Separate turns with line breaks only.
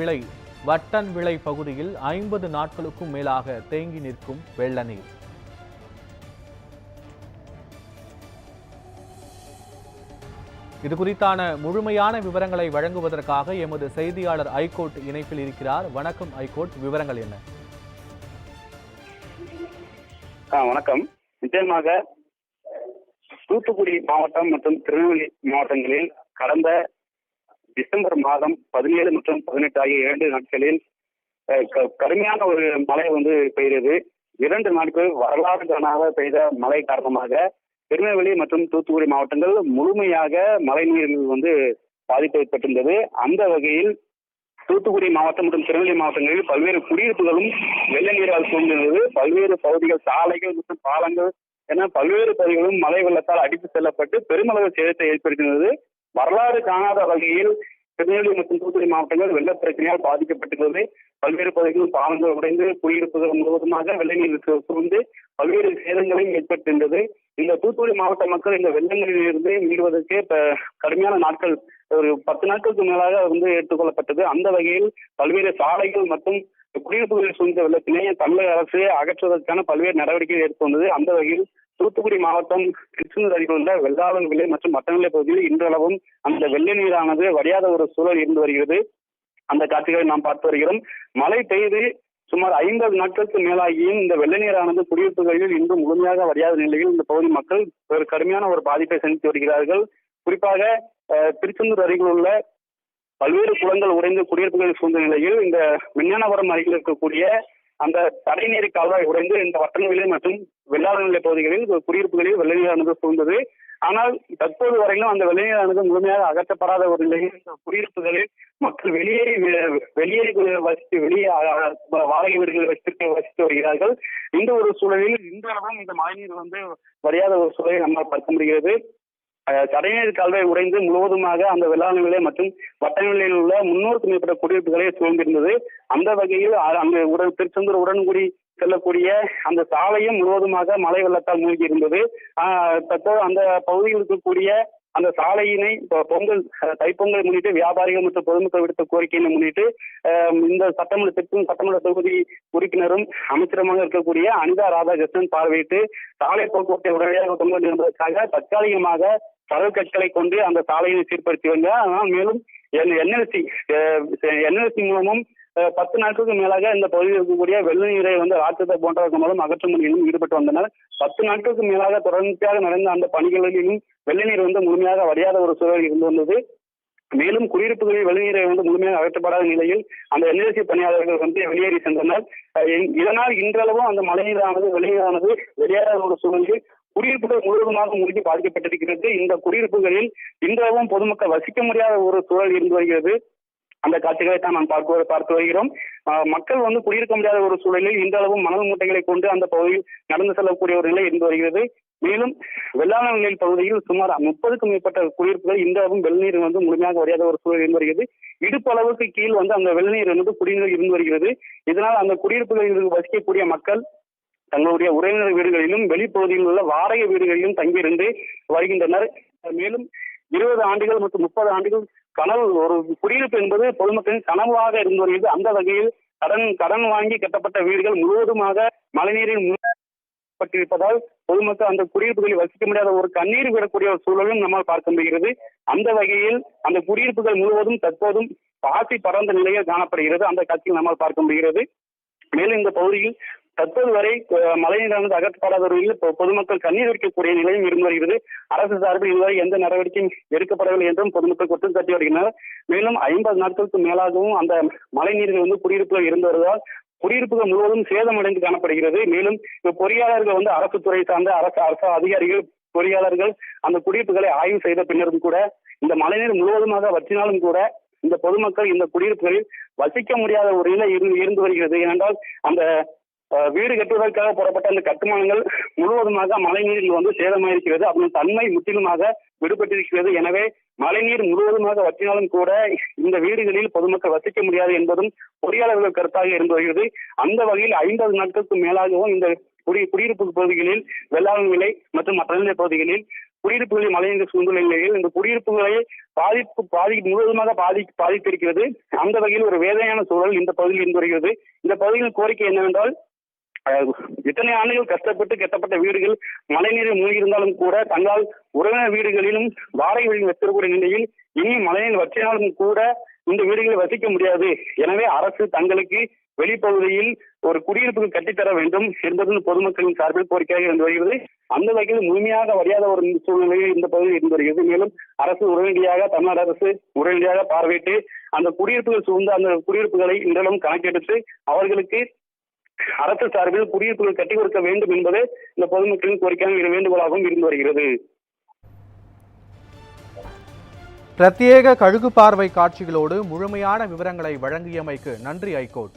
விளை வட்டன் விளை பகுதியில் ஐம்பது நாட்களுக்கும் மேலாக தேங்கி நிற்கும் வெள்ள நீர். இது குறித்தான முழுமையான விவரங்களை வழங்குவதற்காக எமது செய்தியாளர் ஐகோர்ட் இணைப்பில் இருக்கிறார். வணக்கம் ஐகோர்ட். விவரங்கள் என்ன?
வணக்கம். நிச்சயமாக தூத்துக்குடி மாவட்டம் மற்றும் திருநெல்வேலி மாவட்டங்களில் கடந்த டிசம்பர் மாதம் பதினேழு மற்றும் பதினெட்டு ஆகிய இரண்டு நாட்களில் க- கடுமையான ஒரு மழை வந்து பெய்தது. இரண்டு நாட்கள் வரலாறு காணாத பெய்த மழை காரணமாக திருநெல்வேலி மற்றும் தூத்துக்குடி மாவட்டங்கள் முழுமையாக மழை நீரில் வந்து பாதிப்பு ஏற்பட்டிருந்தது. அந்த வகையில் தூத்துக்குடி மாவட்டம் மற்றும் திருநெல்வேலி மாவட்டங்களில் பல்வேறு குடியிருப்புகளும் வெள்ள நீரால் சூழ்ந்திருந்தது. பல்வேறு பகுதிகள் சாலைகள் மற்றும் பாலங்கள் என பல்வேறு பகுதிகளும் மழை வெள்ளத்தால் அடித்து செல்லப்பட்டு பெருமளவு சேதத்தை ஏற்படுத்தினது வரலாறு காணாத வகையில் திருநெல்வேலி மற்றும் தூத்துக்குடி மாவட்டங்கள் வெள்ள பிரச்சனையால் பாதிக்கப்பட்டுள்ளது. பல்வேறு பகுதிகளில் பாலங்கள் உடைந்து குடியிருப்புகள் முழுவதுமாக வெள்ள நீர் சூழ்ந்து பல்வேறு சேதங்களையும் ஏற்பட்டிருந்தது. இந்த தூத்துக்குடி மாவட்ட மக்கள் இந்த வெள்ளங்களிலிருந்து மீள்வதற்கு இப்ப கடுமையான நாட்கள் ஒரு பத்து நாட்களுக்கு மேலாக வந்து எடுத்துக்கொள்ளப்பட்டது அந்த வகையில் பல்வேறு சாலைகள் மற்றும் குடியிருப்புகளில் சூழ்ந்த வெள்ளத்தினை தமிழக அரசு அகற்றுவதற்கான பல்வேறு நடவடிக்கைகள் எடுத்துள்ளது அந்த வகையில் தூத்துக்குடி மாவட்டம் கிருஷ்ணகிரி அருகில் உள்ள வெள்ளாளன் விலை மற்றும் மட்டநிலை பகுதியில் இன்றளவும் அந்த வெள்ள நீரானது வடியாத ஒரு சூழல் இருந்து வருகிறது. அந்த காட்சிகளை நாம் பார்த்து வருகிறோம். மழை பெய்து சுமார் ஐம்பது நாட்களுக்கு மேலாகியும் இந்த வெள்ள நீரானது குடியிருப்புகளில் இன்றும் முழுமையாக வடியாத நிலையில் இந்த பகுதி மக்கள் ஒரு கடுமையான ஒரு பாதிப்பை சந்தித்து வருகிறார்கள். குறிப்பாக திருச்செந்தூர் அருகில் உள்ள பல்வேறு குளங்கள் உடைந்து குடியிருப்புகள் சூழ்ந்த நிலையில் இந்த விஞ்ஞானபுரம் அருகில் இருக்கக்கூடிய அந்த தடைநீர் கால்வாய் உடைந்து இந்த வட்டநிலை மற்றும் வெள்ளாளநிலை பகுதிகளில் குடியிருப்புகளில் வெள்ள நீரானது சூழ்ந்தது. ஆனால் தற்போது வரையிலும் அந்த வெள்ள நீரானது முழுமையாக அகற்றப்படாத ஒரு நிலையில் குடியிருப்புகளில் மக்கள் வெளியேறி வி- வெளியேறி வசித்து வெளியே வாடகை வீடுகளில் வசித்து வசித்து வருகிறார்கள். இந்த ஒரு சூழலில் இன்றளவும் இந்த மழைநீர் வந்து வரையாத ஒரு சூழலை நம்மால் பார்க்க முடிகிறது. கடைநீர் தடைநீர் கால்வாய் உடைந்து முழுவதுமாக அந்த வெள்ளாண் நிலை மற்றும் வட்ட நிலையில் உள்ள முன்னூறுக்கும் மேற்பட்ட குடியிருப்புகளை சூழ்ந்திருந்தது. அந்த வகையில் அங்கு உடன் திருச்செந்தூர் உடன்குடி செல்லக்கூடிய அந்த சாலையும் முழுவதுமாக மழை வெள்ளத்தால் மூழ்கி இருந்தது தற்போது அந்த பகுதியில் இருக்கக்கூடிய அந்த சாலையினை இப்போ பொங்கல் தைப்பொங்கல் தைப்பொங்கலை முன்னிட்டு வியாபாரிகள் மற்றும் பொதுமக்கள் விடுத்த கோரிக்கையினை முன்னிட்டு இந்த சட்டமன்ற திருச்சும் சட்டமன்ற தொகுதி உறுப்பினரும் அமைச்சரமாக இருக்கக்கூடிய அனிதா ராதாகிருஷ்ணன் பார்வையிட்டு சாலை போக்குவரத்தை உடனடியாக கொண்டு வந்து என்பதற்காக தற்காலிகமாக கடல் கற்களை கொண்டு அந்த சாலையை சீர்படுத்தி வந்தார் ஆனால் மேலும் என்எல்சி என்எல்சி மூலமும் பத்து நாட்களுக்கு மேலாக இந்த பகுதியில் இருக்கக்கூடிய வெள்ள நீரை வந்து ராட்சத போன்றவர்கள் மூலம் அகற்றும் பணியிலும் ஈடுபட்டு வந்தனர். பத்து நாட்களுக்கு மேலாக தொடர்ச்சியாக நடந்த அந்த பணிகளிலும் வெள்ள நீர் வந்து முழுமையாக வடியாத ஒரு சூழல் இருந்து வந்தது. மேலும் குடியிருப்புகளில் வெளிநீரை வந்து முழுமையாக அகற்றப்படாத நிலையில் அந்த என்எல்சி பணியாளர்கள் வந்து வெளியேறி சென்றனர். இதனால் இன்றளவும் அந்த மழைநீரானது வெளியீரானது வெளியேறாத ஒரு சூழலில் குடியிருப்புகள் முழுவதுமாக மூழ்கி பாதிக்கப்பட்டிருக்கிறது. இந்த குடியிருப்புகளில் இன்றளவும் பொதுமக்கள் வசிக்க முடியாத ஒரு சூழல் இருந்து வருகிறது. அந்த காட்சிகளை தான் நாம் பார்க்க பார்த்து வருகிறோம். அஹ் மக்கள் வந்து குடியிருக்க முடியாத ஒரு சூழலில் இன்றளவும் மணல் மூட்டைகளை கொண்டு அந்த பகுதியில் நடந்து செல்லக்கூடிய ஒரு நிலை இருந்து வருகிறது. மேலும் வெள்ளாள பகுதியில் சுமார் முப்பதுக்கும் மேற்பட்ட குடியிருப்புகள் இன்றளவும் வெள்ளநீர் வந்து முழுமையாக வரையாத ஒரு சூழல் இருந்து வருகிறது. இடுப்பு அளவுக்கு கீழ் வந்து அந்த வெள்ளநீர் வந்து குடிநீர் இருந்து வருகிறது. இதனால் அந்த குடியிருப்புகளில் வசிக்கக்கூடிய மக்கள் தங்களுடைய உறவினர் வீடுகளிலும் வெளிப்பகுதியில் உள்ள வாடகை வீடுகளிலும் தங்கியிருந்து வருகின்றனர். மேலும் இருபது ஆண்டுகள் மற்றும் முப்பது ஆண்டுகள் கனவு ஒரு குடியிருப்பு என்பது பொதுமக்களின் கனவாக இருந்து வருகிறது. அந்த வகையில் கடன் கடன் வாங்கி கட்டப்பட்ட வீடுகள் முழுவதுமாக மழைநீரில் பட்டிருப்பதால் பொதுமக்கள் அந்த குடியிருப்புகளில் வசிக்க முடியாத ஒரு கண்ணீர் விடக்கூடிய ஒரு சூழலும் நம்மால் பார்க்க முடிகிறது. அந்த வகையில் அந்த குடியிருப்புகள் முழுவதும் தற்போதும் பாசி பறந்த நிலையில் காணப்படுகிறது. அந்த காட்சியில் நம்மால் பார்க்க முடிகிறது. மேலும் இந்த பகுதியில் தற்போது வரை மழைநீரானது அகற்றப்படாதவர்களில் பொதுமக்கள் கண்ணீர் வைக்கக்கூடிய நிலையும் இருந்து வருகிறது. அரசு சார்பில் இதுவரை எந்த நடவடிக்கையும் எடுக்கப்படவில்லை என்றும் பொதுமக்கள் குற்றம் சாட்டி வருகின்றனர். மேலும் ஐம்பது நாட்களுக்கு மேலாகவும் அந்த மழைநீர்கள் வந்து குடியிருப்புகள் இருந்து வருவதால் குடியிருப்புகள் முழுவதும் சேதமடைந்து காணப்படுகிறது. மேலும் பொறியாளர்கள் வந்து அரசு துறை சார்ந்த அரசு அரசு அதிகாரிகள் பொறியாளர்கள் அந்த குடியிருப்புகளை ஆய்வு செய்த பின்னரும் கூட இந்த மழைநீர் முழுவதுமாக வற்றினாலும் கூட இந்த பொதுமக்கள் இந்த குடியிருப்புகளில் வசிக்க முடியாத ஒரு நிலை இருந்து வருகிறது. ஏனென்றால் அந்த வீடு கட்டுவதற்காக போடப்பட்ட அந்த கட்டுமானங்கள் முழுவதுமாக மழைநீரில் வந்து சேதமாயிருக்கிறது. அதன் தன்மை முற்றிலுமாக விடுபட்டிருக்கிறது. எனவே மழைநீர் முழுவதுமாக வற்றினாலும் கூட இந்த வீடுகளில் பொதுமக்கள் வசிக்க முடியாது என்பதும் பொறியாளர்கள் கருத்தாக இருந்து வருகிறது. அந்த வகையில் ஐம்பது நாட்களுக்கு மேலாகவும் இந்த குடி குடியிருப்பு பகுதிகளில் வெள்ளாளன் விலை மற்றும் மற்ற நிலை பகுதிகளில் குடியிருப்புகளில் மழைநீர் சூழ்ந்துள்ள நிலையில் இந்த குடியிருப்புகளை பாதிப்பு பாதி முழுவதுமாக பாதி பாதித்திருக்கிறது. அந்த வகையில் ஒரு வேதனையான சூழல் இந்த பகுதியில் இருந்து வருகிறது. இந்த பகுதியின் கோரிக்கை என்னவென்றால் இத்தனை ஆண்டுகள் கஷ்டப்பட்டு கட்டப்பட்ட வீடுகள் மழைநீரில் மூழ்கியிருந்தாலும் கூட தங்களால் உறவினர் வீடுகளிலும் வாடகை வீடுகள் வைத்திருக்கூடிய நிலையில் இனி மழைநீர் வற்றினாலும் கூட இந்த வீடுகளில் வசிக்க முடியாது. எனவே அரசு தங்களுக்கு வெளிப்பகுதியில் ஒரு குடியிருப்புகள் கட்டித்தர வேண்டும். என்பது பொதுமக்களின் சார்பில் கோரிக்கையாக இருந்து வருகிறது. அந்த வகையில் முழுமையாக வரியாத ஒரு சூழ்நிலையில் இந்த பகுதியில் இருந்து வருகிறது. மேலும் அரசு உடனடியாக தமிழ்நாடு அரசு உடனடியாக பார்வையிட்டு அந்த குடியிருப்புகள் சூழ்ந்த அந்த குடியிருப்புகளை இன்றளவும் கணக்கெடுத்து அவர்களுக்கு அரசு சார்பில் குடியிருப்புகள் கட்டி கொடுக்க வேண்டும் என்பது இந்த பொதுமக்களின் கோரிக்கையாக வேண்டுகோளாகவும் இருந்து வருகிறது.
பிரத்யேக கழுகு பார்வை காட்சிகளோடு முழுமையான விவரங்களை வழங்கியமைக்கு நன்றி ஐகோர்ட்.